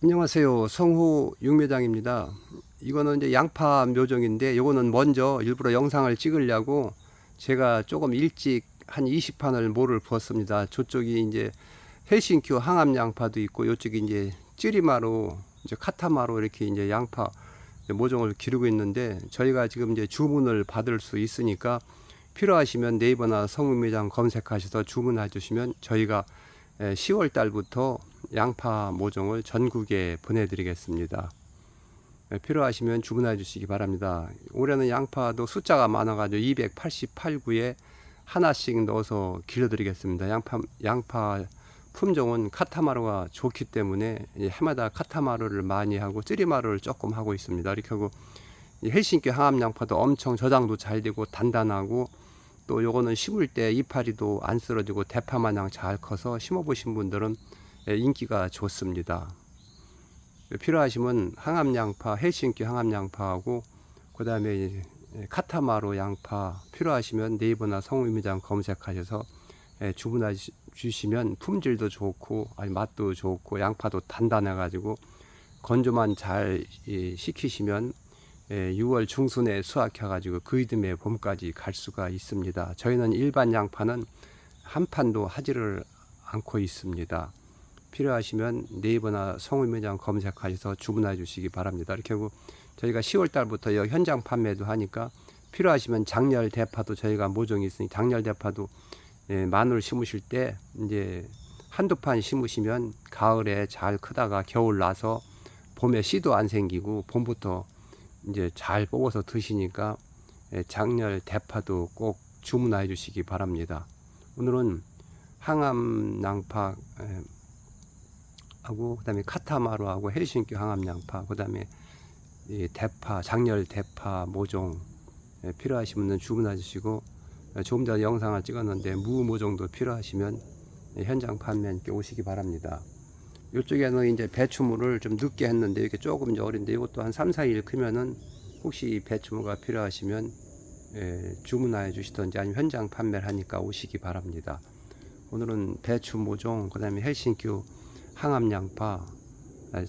안녕하세요. 성호 육묘장입니다. 이거는 이제 양파 묘종인데 이거는 먼저 일부러 영상을 찍으려고 제가 조금 일찍 한 20판을 모를 부었습니다. 저쪽이 이제 헬싱큐 항암 양파도 있고 이쪽이 이제 찌리마로 이제 카타마로 이렇게 이제 양파 모종을 기르고 있는데 저희가 지금 이제 주문을 받을 수 있으니까 필요하시면 네이버나 성육묘장 검색하셔서 주문해 주시면 저희가 10월 달부터 양파 모종을 전국에 보내드리겠습니다. 예, 필요하시면 주문해 주시기 바랍니다. 올해는 양파도 숫자가 많아가지고 288구에 하나씩 넣어서 길러드리겠습니다. 양파, 양파 품종은 카타마루가 좋기 때문에 이 해마다 카타마루를 많이 하고 찌리마루를 조금 하고 있습니다. 이렇게 하고 이 헬싱키 항암 양파도 엄청 저장도 잘 되고 단단하고 또 요거는 심을 때 이파리도 안 쓰러지고 대파 마냥 잘 커서 심어 보신 분들은 예, 인기가 좋습니다. 필요하시면 항암 양파, 헬싱키 항암 양파하고 그 다음에 카타마루 양파 필요하시면 네이버나 성우미장 검색하셔서 예, 주문해 주- 주시면 품질도 좋고 아니 맛도 좋고 양파도 단단해 가지고 건조만 잘 이, 시키시면 예, 6월 중순에 수확해 가지고 그 이듬해 봄까지 갈 수가 있습니다. 저희는 일반 양파는 한 판도 하지를 않고 있습니다. 필요하시면 네이버나 성우매장 검색하셔서 주문해 주시기 바랍니다. 이렇게 하고 저희가 10월 달부터 현장 판매도 하니까 필요하시면 장렬 대파도 저희가 모종이 있으니 장렬 대파도 예, 마늘 심으실 때 이제 한두 판 심으시면 가을에 잘 크다가 겨울 나서 봄에 씨도 안 생기고 봄부터 이제 잘 뽑아서 드시니까 예, 장렬 대파도 꼭 주문해 주시기 바랍니다. 오늘은 항암 양파 예, 하고 그다음에 카타마루하고 헬싱키 항암 양파 그다음에 이 대파 장렬 대파 모종 예, 필요하신 분은 주문해 주시고 예, 조금 전에 영상을 찍었는데 무 모종도 필요하시면 예, 현장 판매님께 오시기 바랍니다. 이쪽에는 이제 배추물을 좀 늦게 했는데 이렇게 조금 이제 어린데 이것도 한 3, 4일 크면은 혹시 배추물가 필요하시면 예, 주문하여 주시던지 아니면 현장 판매를 하니까 오시기 바랍니다. 오늘은 배추 모종, 그 다음에 헬싱큐 항암 양파, 아,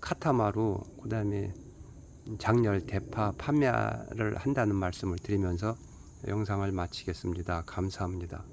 카타마루, 그 다음에 장렬 대파 판매를 한다는 말씀을 드리면서 영상을 마치겠습니다. 감사합니다.